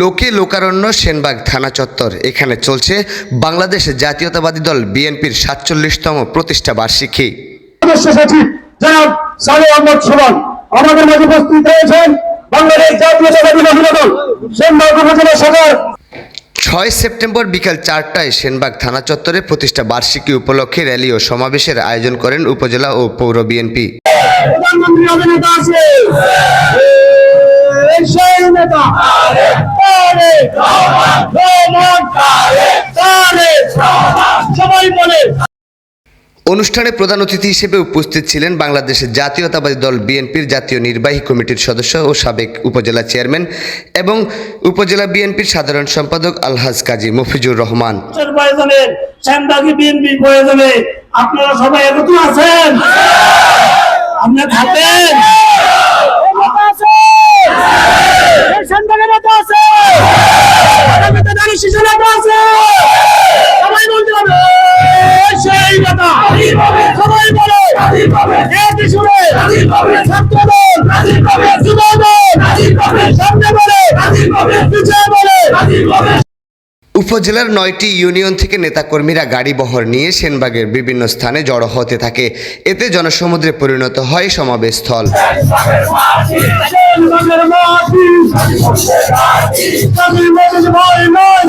লোকে লোকারণ্য সেনবাগ থানা চত্বর। এখানে চলছে বাংলাদেশ জাতীয়তাবাদী দল বিএনপির সাতচল্লিশতম প্রতিষ্ঠা বার্ষিকী। সদস্য সচিব জনাব সালে আহমদ সোবান আমাদের মাঝে উপস্থিত রয়েছেন বাংলাদেশ জাতীয়তাবাদী মহিলা দল সেনবাগ উপজেলা শাখার। ছয় সেপ্টেম্বর বিকাল চারটায় সেনবাগ থানা চত্বরে প্রতিষ্ঠা বার্ষিকী উপলক্ষে র্যালি ও সমাবেশের আয়োজন করেন উপজেলা ও পৌর বিএনপি। রহমান সবাই বলে। অনুষ্ঠানে প্রধান অতিথি হিসেবে উপস্থিত ছিলেন বাংলাদেশের জাতীয়তাবাদী দল বিএনপির জাতীয় নির্বাহী কমিটির সদস্য ও সাবেক উপজেলা চেয়ারম্যান এবং উপজেলা বিএনপির সাধারণ সম্পাদক আলহাজ কাজী মফিজুর রহমান। মানুষের প্রয়োজনে শ্যামবাগী বিএনপির প্রয়োজনে আপনারা আছে। একত্র আছেন আপনারা আছে। সবাই বলতে হবে সেই নেতা সবাই বলে। ছাত্রদল। যুবদল। সামনে বলে। পিছিয়ে বলে। উপজেলার নয়টি ইউনিয়ন থেকে নেতাকর্মীরা গাড়ি বহর নিয়ে সেনবাগের বিভিন্ন স্থানে জড়ো হতে থাকে। এতে জনসমুদ্রে পরিণত হয় সমাবেশ স্থল সেনবাগের মাটি স্বামী মোদীর ভয় নয়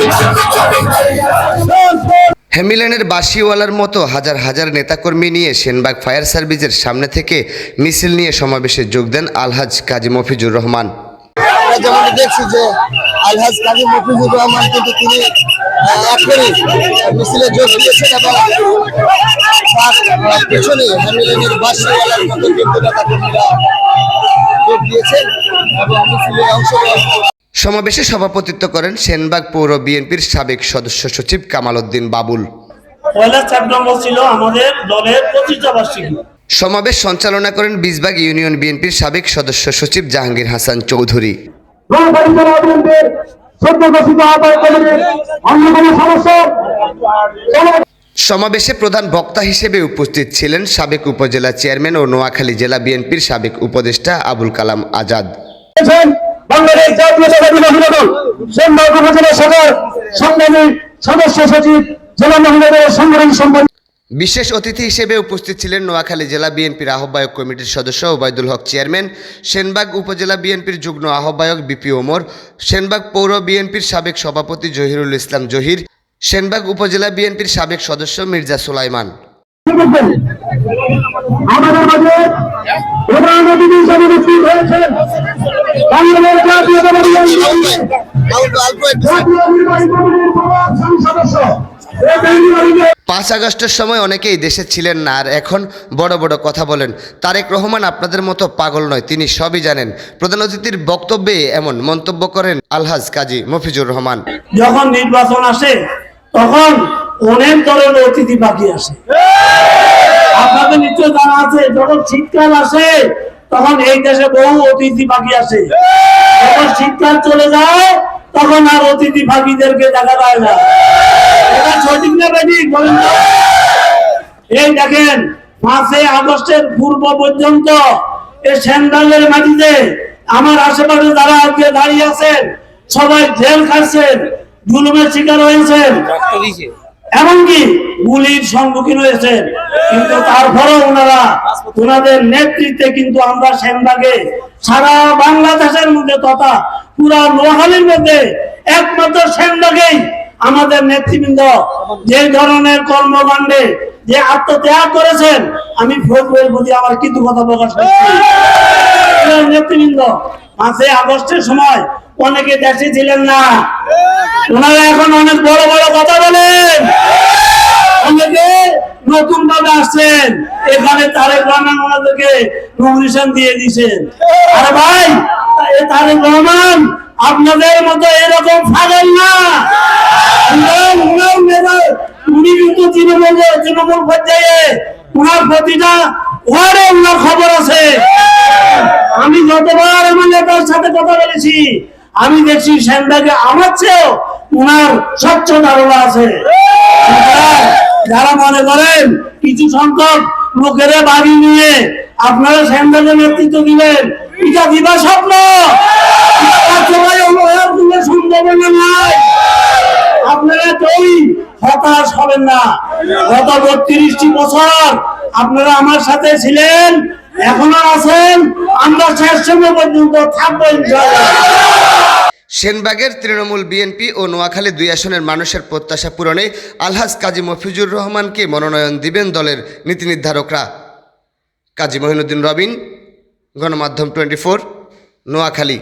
হ্যামিলেনের বাসিওয়ালার মতো হাজার হাজার নেতাকর্মী নিয়ে সেনবাগ ফায়ার সার্ভিসের সামনে থেকে মিছিল নিয়ে সমাবেশে যোগ দেন আলহাজ কাজী মফিজুর রহমান। আমরা যেমন দেখছি যে আলহাজ কাজী মফিজুর রহমান কিন্তু তিনি এখনই মিছিলে যোগ দিয়েছেন এবং তার পেছনে হ্যামিলেনের বাসিওয়ালার মতো কিন্তু নেতাকর্মীরা যোগ দিয়েছেন এবং মিছিলে অংশগ্রহণ সমাবেশে সভাপতিত্ব করেন সেনবাগ পৌর বিএনপির সাবেক সদস্য সচিব কামাল উদ্দিন বাবুল। পয়লা সেপ্টেম্বর ছিল আমাদের দলের প্রতিষ্ঠা বার্ষিকী। সমাবেশ সঞ্চালনা করেন বীজবাগ ইউনিয়ন বিএনপির সাবেক সদস্য সচিব জাহাঙ্গীর হাসান চৌধুরী। নোয়াখালী জেলা বিএনপির সদ্য ঘোষিত আহ্বায়ক কমিটির অন্যতম সদস্য সমাবেশে প্রধান বক্তা হিসেবে উপস্থিত ছিলেন সাবেক উপজেলা চেয়ারম্যান ও নোয়াখালী জেলা বিএনপির সাবেক উপদেষ্টা আবুল কালাম আজাদ। আছেন বাংলাদেশ জাতীয়তাবাদী মহিলা দল সেনবাগ উপজেলা শাখার সংগ্রামী সদস্য সচিব জেলা মহিলা দলের সংগ্রামী সম্পাদক বিশেষ অতিথি হিসেবে উপস্থিত ছিলেন নোয়াখালী জেলা বিএনপির আহ্বায়ক কমিটির সদস্য ওবায়দুল হক চেয়ারম্যান, সেনবাগ উপজেলা বিএনপির যুগ্ম আহ্বায়ক বিপি ওমর, সেনবাগ পৌর বিএনপির সাবেক সভাপতি জহিরুল ইসলাম জহির, সেনবাগ উপজেলা বিএনপির সাবেক সদস্য মির্জা সুলাইমান। পাঁচ আগস্টের সময় অনেকেই দেশে ছিলেন না, আর এখন বড় বড় কথা বলেন। তারেক রহমান আপনাদের মতো পাগল নয়, তিনি সবই জানেন। প্রধান অতিথির বক্তব্যে এমন মন্তব্য করেন আলহাজ কাজী মফিজুর রহমান। যখন নির্বাচন আসে, তখন অনেক ধরনের অতিথি বাকি আসে। আপনাদের নিশ্চয় জানা আছে, যখন শীতকাল আসে, তখন এই দেশে বহু অতিথি বাকি আসে। যখন শীতকাল চলে যায়, তখন আর অতিথি বাকিদেরকে দেখা যায় না। এটা সঠিক না বেঠিক বলেন এই দেখেন পাঁচই আগস্টের পূর্ব পর্যন্ত এই মাটিতে আমার আশেপাশে যারা আজকে দাঁড়িয়ে আছেন সবাই জেল খাচ্ছেন জুলুমের শিকার হয়েছেন। এমনকি গুলির সম্মুখীন হয়েছেন। কিন্তু তারপরেও ওনারা ওনাদের নেতৃত্বে কিন্তু আমরা সেনবাগে সারা বাংলাদেশের মধ্যে তথা পুরা নোয়াখালীর মধ্যে একমাত্র সেনবাগেই আমাদের নেতৃবৃন্দ, যে ধরনের কর্মকাণ্ডে যে আত্মত্যাগ করেছেন, আমি ফজলের প্রতি আমার কথা প্রকাশ করছি নেতৃবৃন্দ, পাঁচই আগস্টের সময় অনেকে দেশে ছিলেন না। ওনারা এখন অনেক বড় বড় কথা বলেন। অনেকে নতুন ভাবে আসছেন। এখানে তারেক রহমান ওনাদেরকে নমিনেশন দিয়ে দিয়েছেন। আরে ভাই তারেক রহমান আপনাদের মতো এরকম ফাগল না। উনি কিন্তু খবর আছে। আমি যতবার নেতার সাথে কথা বলেছি, আমি দেখছি সেনবাগে আমার চেয়েও উনার স্বচ্ছ ধারণা আছে। যারা মনে করেন কিছু সংখ্যক লোকেরা বাড়ি নিয়ে আপনারা সেনবাগে নেতৃত্ব দিবেন, এটা দিবা স্বপ্ন। আপনারা বছর আপনারা আমার সাথে ছিলেন, এখনও আছেন, আমরা শেষ সময় পর্যন্ত থাকব সেনবাগের তৃণমূল বিএনপি ও নোয়াখালী দুই আসনের মানুষের প্রত্যাশা পূরণে আলহাজ কাজী মফিজুর রহমানকে মনোনয়ন দিবেন দলের নীতি নির্ধারকরা। কাজী মহিনুদ্দিন রবিন, গণমাধ্যম টোয়েন্টি ফোর, নোয়াখালী।